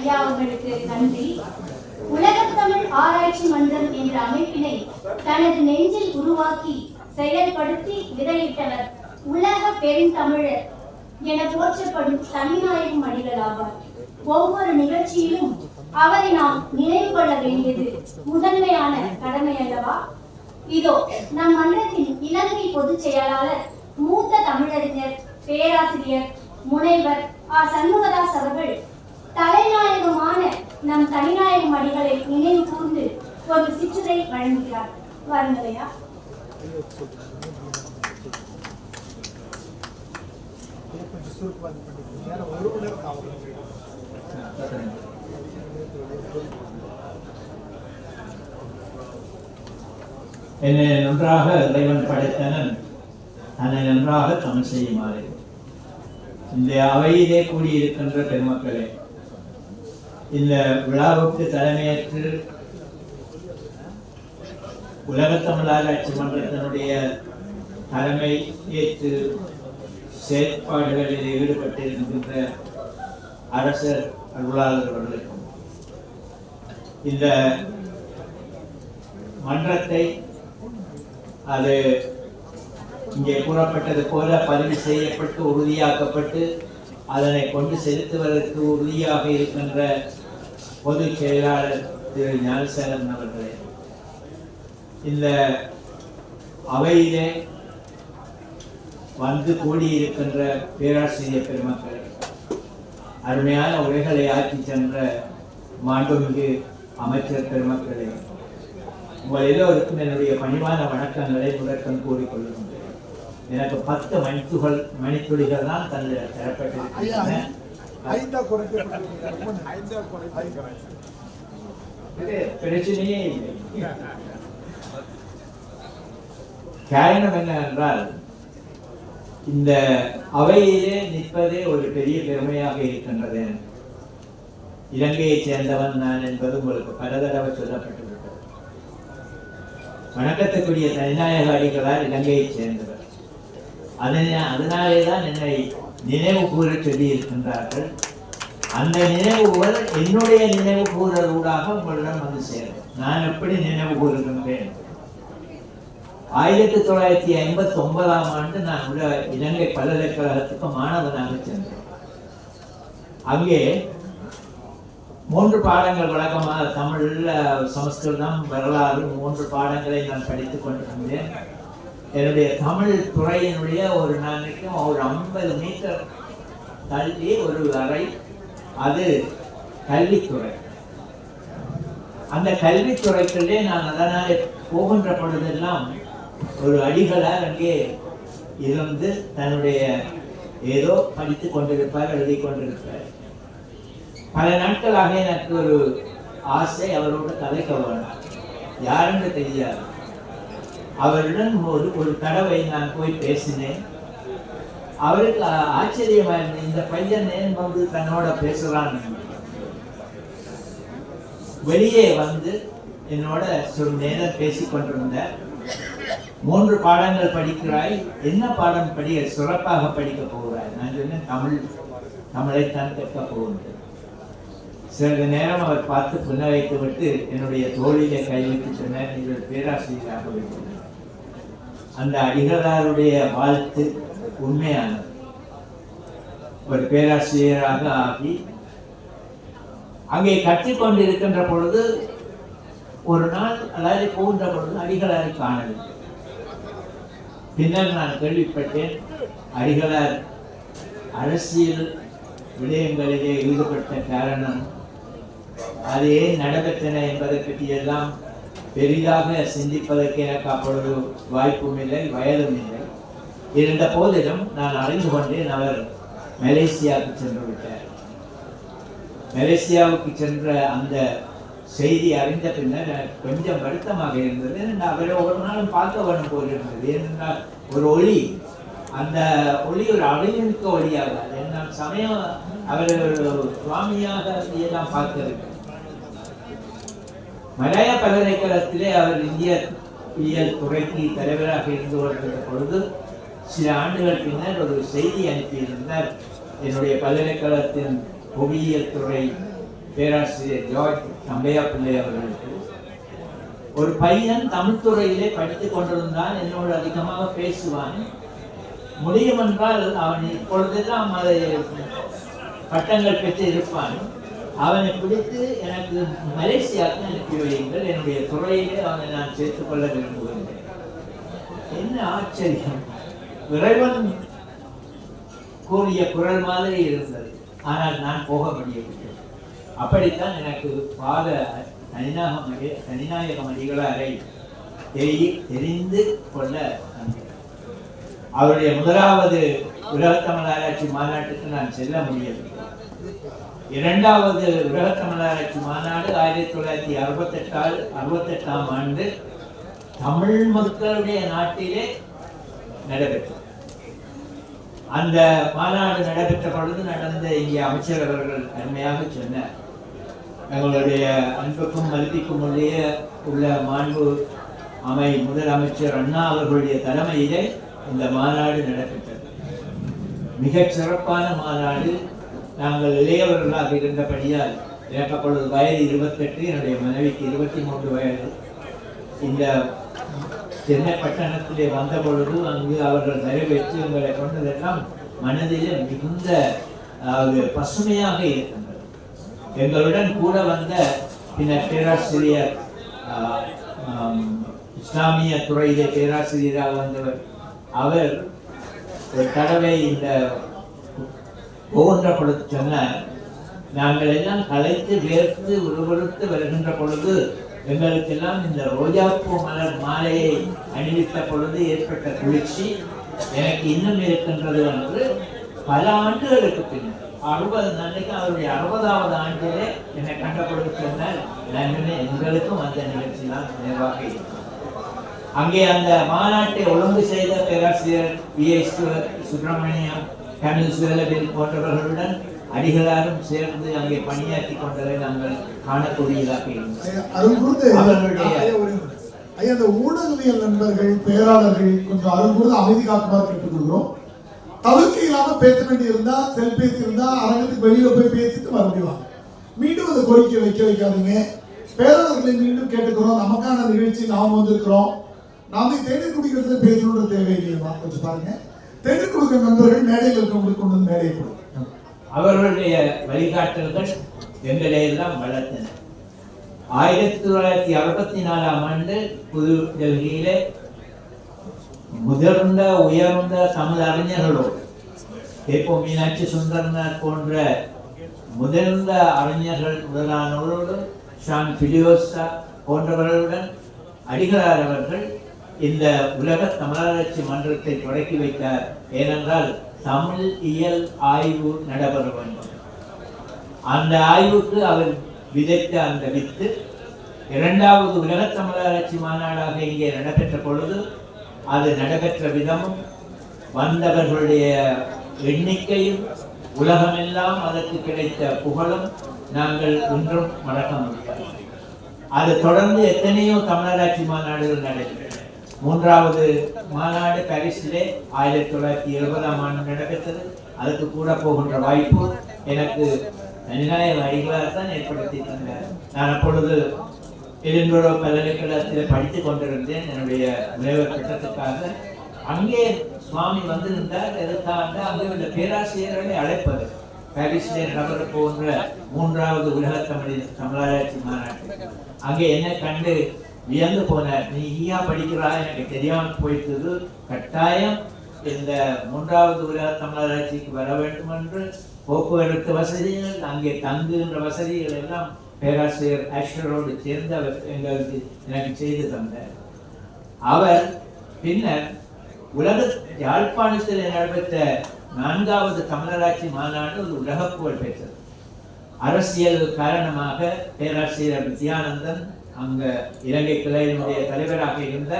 ஐயா அவர்களுக்கு நன்றி உலகத்தமிழ் ஆராய்ச்சி மன்றம் என்ற அமைப்பினை தனது நெஞ்சில் உருவாக்கி செயல்படுத்தி விதையிட்டவர் உலக பெருந்தமிழர் என போற்றப்படும் தனிநாயகம் அடிகள் ஆவார். ஒவ்வொரு நிகழ்ச்சியிலும் அவரை நாம் நினைவு கொள்ள வேண்டியது முதன்மையான கடமை அல்லவா? இதோ நம் மன்றத்தின் இலங்கை பொதுச் செயலாளர் மூத்த தமிழறிஞர் பேராசிரியர் முனைவர் ஆ. சண்முகதாஸ் அவர்கள் தலைநாயகமான நம் தனிநாயகம் அடிகளை நினைவு கூர்ந்து ஒரு சிற்றுரை வழங்குகிறார். வாருங்களையா? என்னை நன்றாக இறைவன் படைத்தனன். தன்னை நன்றாக தமிழ் செய்யுமாறு. இந்த அவையிலே கூடியிருக்கின்ற பெருமக்களே இந்த விழாவுக்கு தலைமையேற்று உலகத் தமிழாராய்ச்சி மன்றத்தினுடைய தலைமை ஏற்று செயற்பாடுகளில் ஈடுபட்டிருக்கின்ற அரசர் அருளாளர் அவர்களுக்கும். இந்த மன்றத்தை அது இங்கே கூறப்பட்டது போல பதிவு செய்யப்பட்டு உறுதியாக்கப்பட்டு அதனை கொண்டு செலுத்துவதற்கு உறுதியாக இருக்கின்ற பொதுச் செயலாளர் திரு ஞானசேகரன் அவர்களே இந்த அவையிலே வந்து கூடியிருக்கின்ற பேராசிரியர் பெருமக்களே அருமையான உரைகளை ஆக்கி சென்ற மாண்புமிகு அமைச்சர் பெருமக்களே உங்கள் எல்லோருக்கும் என்னுடைய பணிவான வணக்கங்களை முடக்கம் கூறிக்கொள்கின்றேன். எனக்கு பத்து மணித்துகள் மணித்துளிகள் தான் தந்து தரப்பட்டிருக்கின்றன ஐந்தா குறைக்கப்பட்டிருக்கீங்க ஐந்தா குறைக்கிறேன் பிரச்சனையே இல்லை. காரணம் என்னவென்றால் இந்த அவையிலே நிற்பதே ஒரு பெரிய பெருமையாக இருக்கின்றது. இலங்கையை இலங்கையைச் சேர்ந்தவன் நான் என்பது உங்களுக்கு பல தடவை சொல்லப்பட்டு வணக்கத்துக்குரிய தனிநாயக அடிகளார் இலங்கையைச் சேர்ந்தவர். அதனை அதனாலே தான் என்னை நினைவு கூற சொல்லி இருக்கின்றார்கள் அந்த நினைவு கூற என்னுடைய நினைவு கூறல் உங்களிடம் வந்து சேரும். நான் எப்படி நினைவு கூறுகின்றேன்? ஆயிரத்தி தொள்ளாயிரத்தி ஐம்பத்தி ஒன்பதாம் ஆண்டு நான் உள்ள இலங்கை பல்கலைக்கழகத்துக்கு மாணவனாக சென்றேன் அங்கே மூன்று பாடங்கள் வழக்கமாக தமிழ்ல சமஸ்கிருதம் வரலாறு மூன்று பாடங்களை நான் படித்துக் கொண்டிருந்தேன். என்னுடைய தமிழ் துறையினுடைய ஒரு நான் நினைக்கும் ஒரு ஐம்பது மீட்டர் தள்ளி ஒரு அறை அது கல்வித்துறை. அந்த கல்வித்துறைக்குள்ளே நான் அதனால் போகின்ற பொழுதெல்லாம் ஒரு அடிகளார் அங்கே இருந்து தன்னுடைய ஏதோ படித்துக் கொண்டிருப்பார் எழுதி கொண்டிருப்பார். பல நாட்களாக எனக்கு ஒரு ஆசை அவரோடு கதைக்க வேணும் யாருன்னு தெரியாது. அவரிடம் ஒரு ஒரு தடவை நான் போய் பேசினேன். அவருக்கு ஆச்சரியமா இருந்தது. இந்த பையன் ஏன் வந்து தன்னோட பேசுறான். வெளியே வந்து என்னோட சிறு நேரம் பேசிக் கொண்டிருந்த மூன்று பாடங்கள் படிக்கிறாய். என்ன பாடம் படி? சிறப்பாக படிக்க போகிறாய். நான் சொன்னேன் தமிழ் தமிழைத்தான் கற்க போகின்றேன். சிறிது நேரம் அவர் பார்த்து புன்னகைத்து விட்டு என்னுடைய தோழியை கைவிட்டு சொன்னார். நீங்கள் பேராசிரியராக வேண்டும் அந்த அடிகளாருடைய வாழ்த்து உண்மையானது. ஒரு பேராசிரியராக ஆகி அங்கே கற்றுக்கொண்டு இருக்கின்ற பொழுது ஒரு நாள் அதாவது போகின்ற பொழுது அடிகளாரை காணவில்லை. பின்னர் நான் கேள்விப்பட்டேன் அடிகளார் அரசியல் விடயங்களிலே ஈடுபட்ட காரணம் அது ஏன் நடைபெற்றன என்பதை பற்றியெல்லாம் பெரிதாக சிந்திப்பதற்கு எனக்கு அப்பொழுது வாய்ப்பும் இல்லை வயதும் இல்லை. இருந்த போதிலும் நான் அறிந்து கொண்டேன் அவர் மலேசியாவுக்கு சென்று விட்டார். மலேசியாவுக்கு சென்ற அந்த செய்தி அறிந்த பின்னர் எனக்கு கொஞ்சம் வருத்தமாக இருந்தது. அவரை ஒரு நாளும் பார்க்க வேண்டும் போல் இருந்தது. ஏனென்றால் ஒரு ஒளி அந்த ஒளி ஒரு அழிவுமிக்க ஒளியாக என்னால் சமயம் அவர் ஒரு சுவாமியாக எல்லாம் பார்த்திருக்கேன் மலாயா பல்கலைக்கழகத்திலே அவர் இந்திய இயல் துறைக்கு தலைவராக இருந்து கொண்டிருந்த பொழுது சில ஆண்டுகள் பின்னர் ஒரு செய்தி அனுப்பியிருந்தார். என்னுடைய பல்கலைக்கழகத்தின் புவியியல் துறை பேராசிரியர் ஜார்ஜ் தம்பையா பிள்ளை அவர்களுக்கு. ஒரு பையன் தமிழ் துறையிலே படித்துக் கொண்டிருந்தான் என்னோடு அதிகமாக பேசுவான். முடியும் என்றால் அவன் இப்பொழுதெல்லாம் அதை பட்டங்கள் பெற்று இருப்பான் அவனை பிடித்து எனக்கு மலேசியாவுக்கு அனுப்பி வையுங்கள் என்னுடைய துறையிலே அவனை நான் சேர்த்துக் கொள்ள விரும்புகிறேன். என்ன ஆச்சரியம். இறைவன் கூறிய குரல் மாதிரி இருந்தது. ஆனால் நான் போக முடியவில்லை. அப்படித்தான் எனக்கு பாத தனிநாயகம் தனிநாயகம் அடிகளாரை தெரிய தெரிந்து கொள்ள அவருடைய முதலாவது உலகத்தமிழ் ஆராய்ச்சி மாநாட்டுக்கு நான் செல்ல முடியவில்லை இரண்டாவது உலகத்தமிழ் ஆராய்ச்சி மாநாடு ஆயிரத்தி தொள்ளாயிரத்தி அறுபத்தெட்டால் அறுபத்தெட்டாம் ஆண்டு தமிழ் மக்களுடைய நாட்டிலே நடைபெற்றது. அந்த மாநாடு நடைபெற்ற பொழுது நடந்த இங்கே அமைச்சர் அவர்கள் அருமையாக சொன்னார். எங்களுடைய அன்புக்கும் மதிப்புக்கும் உள்ளே உள்ள மாண்பு அமை முதலமைச்சர் அண்ணா அவர்களுடைய தலைமையிலே இந்த மாநாடு நடைபெற்றது. மிகச் சிறப்பான மாநாடு நாங்கள் இளையவர்களாக இருந்தபடியால் எனக்கு அப்பொழுது வயது இருபத்தெட்டு என்னுடைய மனைவிக்கு இருபத்தி மூன்று வயது. இந்த சென்னை பட்டணத்திலே வந்த பொழுது அங்கு அவர்கள் நிறைவேற்றி உங்களை கொண்டதெல்லாம் மனதிலே மிகுந்த அதாவது பசுமையாக இருக்கின்றது. எங்களுடன் கூட வந்த பின்னர் பேராசிரியர் இஸ்லாமிய துறையிலே பேராசிரியராக வந்தவர் அவர் ஒரு தடவை இந்த ஒவ்வொன்ற பொழுது சொன்ன நாங்கள் எல்லாம் கலைத்து வேர்த்து உருவெடுத்து வருகின்ற பொழுது எங்களுக்கெல்லாம் இந்த ரோஜாப்பூ மலர் மாலையை அணிவித்த பொழுது ஏற்பட்ட குளிர்ச்சி எனக்கு இன்னும் இருக்கின்றது என்று பல ஆண்டுகளுக்கு பின்னர் அறுபது நாளைக்கு அவருடைய அறுபதாவது ஆண்டிலே என்னை கண்ட பொழுது சொன்னால் நண்பனே எங்களுக்கும் அந்த நிகழ்ச்சி தான் நினைவாக இருக்கும். அங்கே அந்த மாநாட்டை ஒழுங்கு செய்த பேராசிரியர் வி சுப்பிரமணியம் தமிழ் சுவலவில் போன்றவர்களுடன் அடிகளாரும் சேர்ந்து அங்கே பணியாற்றி கொண்டதை நாங்கள் காணக்கூடியதாக அவர்களுடைய- இந்த ஊடகவியல் நண்பர்கள் பேராளர்கள் கொஞ்சம் அருள் கூர்ந்து அமைதி காக்குமாறு கேட்டுக்கொள்கிறோம். தவிர்க்க இல்லாம பேச வேண்டியிருந்தா செல் பேசி இருந்தா அரங்கத்துக்கு வெளியில போய் பேசிட்டு மறுபடியும் மீண்டும் அந்த கோரிக்கை வைக்க வைக்காதீங்க. பேராளர்களை மீண்டும் கேட்டுக்கிறோம் நமக்கான நிகழ்ச்சி நாம் வந்திருக்கிறோம். நாம தேநீர் குடிக்கிறது பேசணுன்ற தேவையில்லையா கொஞ்சம் பாருங்க. தேநீர் கொடுக்கிற நண்பர்கள் மேடையில் இருக்கவங்களுக்கு கொண்டு வந்து மேடையை கொடுங்க அவர்களுடைய வழிகாட்டல்கள் எங்களை எல்லாம் வளர்த்தன. ஆயிரத்தி தொள்ளாயிரத்தி அறுபத்தி நாலாம் ஆண்டு புது டெல்லியிலே முதிர்ந்த உயர்ந்த தமிழ் அறிஞர்களோடு இப்போ மீனாட்சி சுந்தரனார் போன்ற முதிர்ந்த அறிஞர்கள் முதலானவர்களோடு ஷான் பிலியோசா போன்றவர்களுடன் அடிகளார் அவர்கள் இந்த உலக தமிழராட்சி மன்றத்தை தொடக்கி வைத்தார். ஏனென்றால் தமிழ் இயல் ஆய்வு நடைபெற வேண்டும். அந்த ஆய்வுக்கு அவர் விதைத்த அந்த வித்து இரண்டாவது உலக தமிழராட்சி மாநாடாக இங்கே நடைபெற்ற பொழுது அது நடைபெற்ற விதமும் வந்தவர்களுடைய எண்ணிக்கையும் உலகமெல்லாம் அதற்கு கிடைத்த புகழும் நாங்கள் ஒன்றும் மறக்க முடியாது. அது தொடர்ந்து எத்தனையோ தமிழராட்சி மாநாடுகள் நடைபெற்றது மூன்றாவது மாநாடு பாரிஸிலே ஆயிரத்தி தொள்ளாயிரத்தி எழுபதாம் ஆண்டு நடைபெற்றது அதுக்கு கூட போகின்ற வாய்ப்பு எனக்கு தனிநாயக அடிகளாக தான் ஏற்படுத்தி நான் அப்பொழுது எதிர்புற பல்கலைக்கழகத்தில் படித்துக் கொண்டிருந்தேன். என்னுடைய முனைவர் திட்டத்துக்காக. அங்கே சுவாமி வந்திருந்தார். எதற்காக அங்கே உள்ள பேராசிரியர்களை அழைப்பது. பாரிஸிலே நபர் போன்ற மூன்றாவது உலக தமிழ் தமிழராட்சி மாநாட்டு அங்கே என்ன கண்டு வியந்து போனார் நீ ஈயா படிக்கிறாய் எனக்கு தெரியாமல் போயிட்டது கட்டாயம் இந்த மூன்றாவது உலக தமிழராட்சிக்கு வர வேண்டும் என்று போக்குவரத்து வசதிகள் அங்கே தங்குகின்ற வசதிகள் எல்லாம் பேராசிரியர் ஆஷரோடு சேர்ந்து அவர் எங்களுக்கு எனக்கு செய்து தந்தார். அவர் பின்னர் உலக யாழ்ப்பாணத்தில் நடைபெற்ற நான்காவது தமிழராட்சி மாநாடு ஒரு உலக புகழ் பெற்றது. அரசியல் காரணமாக பேராசிரியர் வித்யானந்தன் அங்க இலங்கை கிளையினுடைய தலைவராக இருந்த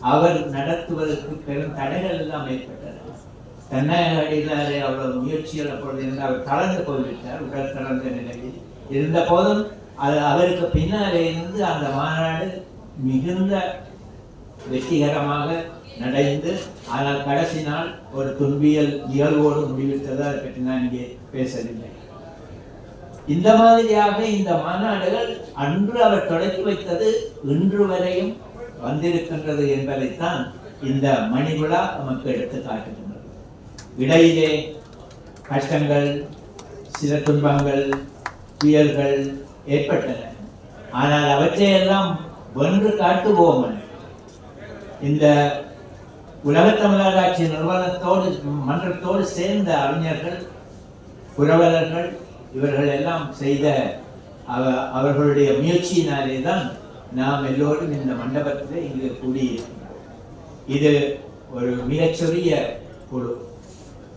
அவர் நடத்துவதற்கு பெரும் தடைகள் எல்லாம் ஏற்பட்டன. தென்னாக அவ்வளவு முயற்சிகள் அப்பொழுது இருந்து அவர் கலந்து போய்விட்டார் உடல் கலந்த நிலையில். இருந்த போதும் அது அவருக்கு பின்னாலே இருந்து அந்த மாநாடு மிகுந்த வெற்றிகரமாக நடைந்து ஆனால் கடைசி நாள் ஒரு துன்பியல் இயல்போடு முடிவிட்டது பற்றி நான் இங்கே பேசவில்லை. இந்த மாதிரியாக இந்த மாநாடுகள் அன்று அவர் தொடக்கி வைத்தது இன்று வரையும் வந்திருக்கின்றது என்பதைத்தான் இந்த மணிகுலா நமக்கு எடுத்து காட்டுகின்றது இடையிலே கஷ்டங்கள் சில துன்பங்கள் புயல்கள் ஏற்பட்டன. ஆனால் அவற்றையெல்லாம் வென்று காட்டுவோம். இந்த உலக தமிழராட்சி நிறுவனத்தோடு மன்றத்தோடு சேர்ந்த அறிஞர்கள் புரவலர்கள் இவர்கள் எல்லாம் செய்த அவ- அவர்களுடைய முயற்சியினாலே தான் நாம் எல்லோரும் இந்த மண்டபத்தில் இங்கு கூடியிருக்கிறோம் இது ஒரு மிகச்சிறிய குழு.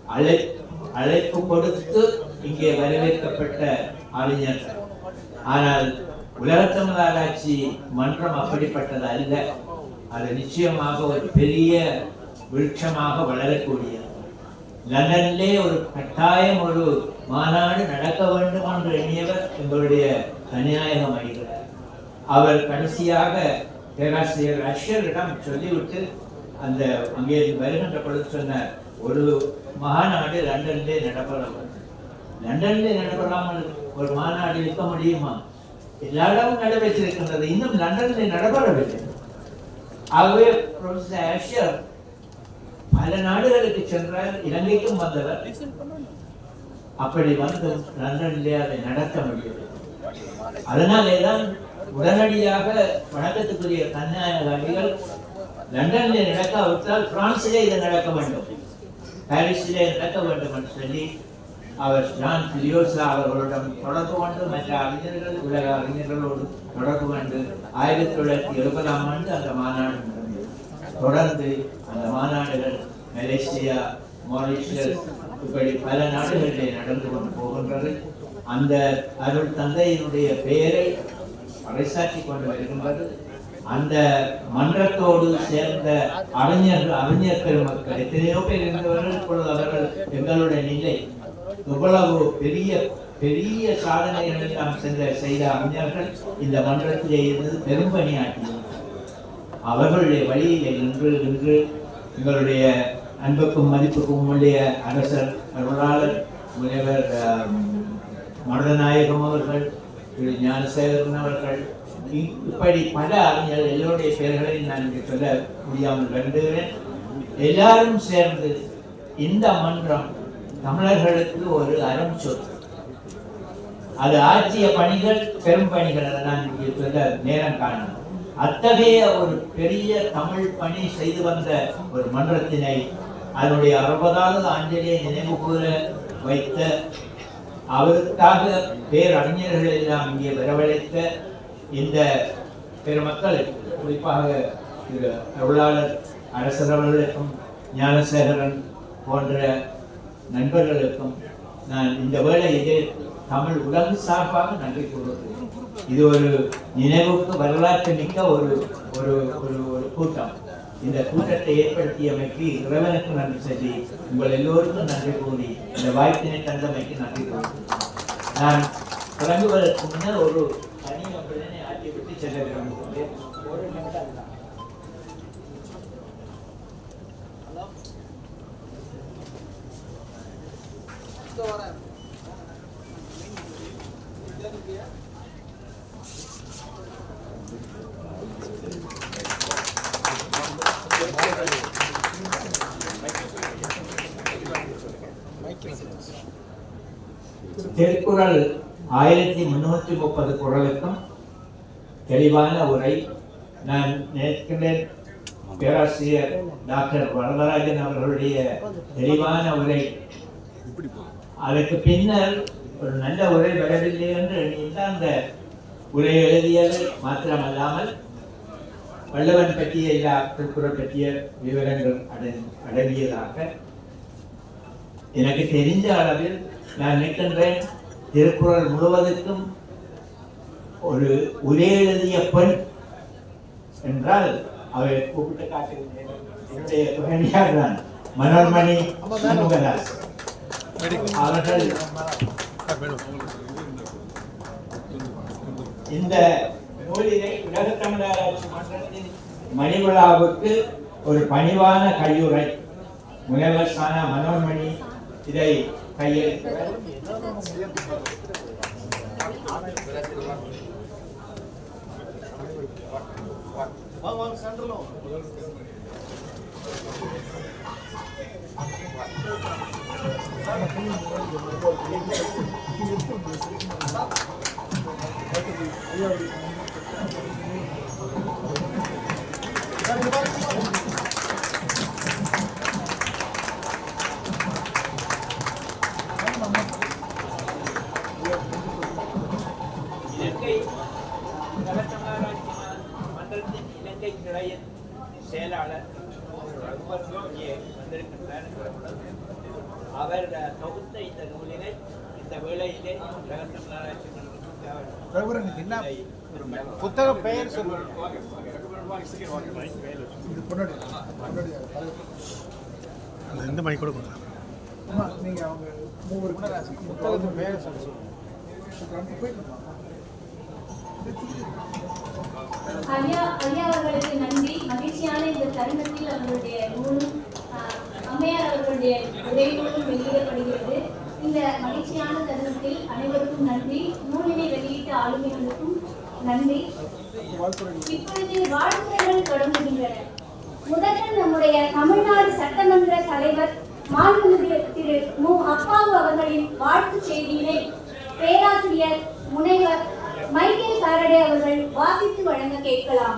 அழை அழைப்பு கொடுத்து இங்கே வரவேற்கப்பட்ட அறிஞர்கள் ஆனால் உலகத்தமிழ் ஆராய்ச்சி மன்றம் அப்படிப்பட்டது அல்ல அது நிச்சயமாக ஒரு பெரிய விருட்சமாக வளரக்கூடியது. லண்டனிலே ஒரு கட்டாயம் ஒரு மாநாடு நடக்க வேண்டும் என்று எண்ணியவர் எங்களுடைய தனிநாயகம் அடிகிறார் அவர் கடைசியாக பேராசிரியர் அஷரிடம் சொல்லிவிட்டு அந்த அங்கே வருகின்ற பொழுது சொன்னார் ஒரு மாநாடு லண்டன்லே நடைபெற லண்டன்லே நடப்படாமல் ஒரு மாநாடு இருக்க முடியுமா? எல்லா இடமும் நடைபெற்றிருக்கின்றது. இன்னும் லண்டன்லே நடைபெறவில்லை. ஆகவே ப்ரொஃபசர் அஷர் பல நாடுகளுக்கு சென்றார். இலங்கைக்கும் வந்தவர். அப்படி வந்து லண்டனிலே அதை நடத்த முடியவில்லை அதனாலே தான் உடனடியாக வணக்கத்துக்குரிய கன்னியாகுமரிகள் லண்டனிலே நடக்காவிட்டால் பிரான்சிலே இது நடக்க வேண்டும். பாரிஸிலே நடக்க வேண்டும் என்று சொல்லி அவர் ஜான் பிலியோசா அவர்களுடன் தொடர்பு கொண்டு மற்ற அறிஞர்கள் உலக அறிஞர்களோடு தொடர்பு கொண்டு ஆயிரத்தி தொள்ளாயிரத்தி எழுபதாம் ஆண்டு அந்த மாநாடு நடந்தது. தொடர்ந்து அந்த மாநாடுகள் மலேசியா மாரிஷியஸ் இப்படி பல நாடுகளிலே நடந்து கொண்டு போகின்றது. அந்த அருள் தந்தையினுடைய பெயரை பறைசாற்றி கொண்டு வருகின்றது. அந்த மன்றத்தோடு சேர்ந்த அறிஞர்கள் அறிஞர் பெருமக்கள் எத்தனையோ பேர் இருந்தவர்கள் இப்பொழுது அவர்கள் எங்களுடைய நிலை எவ்வளவு பெரிய பெரிய சாதனைகளை நாம் சென்ற செய்த அறிஞர்கள் இந்த மன்றத்திலே இருந்து பெரும்பணியாற்றினார்கள். அவர்களுடைய வழியிலே நின்று நின்று எங்களுடைய அன்புக்கும் மதிப்புக்கும் உடைய அரசர் அருளாளர் முனைவர் ஆம், மருதநாயகம் அவர்கள் திரு ஞானசேகரன் அவர்கள் இப்படி பல அறிஞர்கள் எல்லோருடைய பெயர்களையும் நான் இங்கே சொல்ல முடியாமல் வருந்துகிறேன். எல்லாரும் சேர்ந்து இந்த மன்றம் தமிழர்களுக்கு ஒரு அறம் சொத்து அது ஆற்றிய பணிகள் பெரும் பணிகள் அதை நான் இங்கே சொல்ல நேரம் காணும். அத்தகைய ஒரு பெரிய தமிழ் பணி செய்து வந்த ஒரு மன்றத்தினை அதனுடைய அறுபதாவது ஆண்டிலே நினைவு கூற வைத்த அவருக்காக பேரறிஞர்கள் எல்லாம் இங்கே வரவழைத்த இந்த பெருமக்கள் குறிப்பாக திரு அருளாளர் அரசர் அவர்களுக்கும் ஞானசேகரன் போன்ற நண்பர்களுக்கும் நான் இந்த வேளையிலே தமிழ் உலக சார்பாக நன்றி கூறுகிறேன். இது ஒரு நினைவுக்கு வரலாற்று மிக்க ஒரு ஒரு ஒரு ஒரு கூட்டம். இந்த கூட்டத்தை ஏற்படுத்தியமைக்கு இறைவனுக்கு நன்றி சொல்லி உங்கள் எல்லோருக்கும் நன்றி கூறி இந்த வாய்ப்பினை தந்தமைக்கு நன்றி கூறி. நான் தொடங்குவதற்கு முன்னர் ஒரு தனி அப்படின்னு ஆட்டி விட்டு செல்ல விரும்புகிறேன் ஒரு நிமிடம் தான். திருக்குறள் ஆயிரத்தி முன்னூற்றி முப்பது குரலுக்கும் தெளிவான உரை. நான் நினைக்கின்றேன் பேராசிரியர் டாக்டர் வரதராஜன் அவர்களுடைய தெளிவான உரை. அதற்கு பின்னர் ஒரு நல்ல உரை வரவில்லை என்று எண்ணியிருந்த அந்த உரை எழுதியது மாத்திரமல்லாமல் வள்ளுவன் பற்றிய எல்லா திருக்குறள் பற்றிய விவரங்கள் அடங்- அடங்கியதாக எனக்கு தெரிஞ்ச அளவில் நான் நினைக்கின்றேன் திருக்குறள் முழுவதற்கும் ஒரு உரை எழுதிய பெண் என்றால் அவை கூப்பிட்டு காட்டுகிறேன். என்னுடைய துணைவியார் தான் மனோன்மணி சண்முகதாஸ். அவர்கள் இந்த நூலினை உலக தமிழராட்சி மன்றத்தின் மணிவிழாவுக்கு ஒரு பணிவான கையுறை. முனைவர் சானா மனோன்மணி இதை கையெழுத்து இலங்கை தமிழராட்சி மன்றத்தின் இலங்கை கிளையின் செயலாளர் வந்திருக்கின்றார் அவர் தொகுத்த இந்த நூலினை இந்த வேளையிலே என்ன? இதை புத்தக பெயர் சொல்லுங்க இது பொன்னாடி பொன்னாடி. அந்த இந்த மைக் கூட கொடுங்க அம்மா, நீங்க அவங்க மூவர் புத்தகத்தின் பெயர் சொல்லுங்க ஐயா ஐயா அவர்களுக்கு நன்றி. மகிழ்ச்சியான இந்த தருணத்தில் அவர்களுடைய நூலும் அம்மையார் அவர்களுடைய உரைநூலும் வெளியிடப்படுகிறது. இந்த மகிழ்ச்சியான தருணத்தில் அனைவருக்கும் நன்றி. நூலினை வெளியிட்ட ஆளுமைகளுக்கும் நன்றி. இப்பொழுது வாழ்த்துறைகள் தொடங்குகின்றன. முதலில் நம்முடைய தமிழ்நாடு சட்டமன்ற தலைவர் மாண்புமிகு திரு மு. அப்பாவு அவர்களின் வாழ்த்து செய்தியினை பேராசிரியர் முனைவர் மைக்கேல் சாரடே அவர்கள் வாசித்து வழங்க கேட்கலாம்.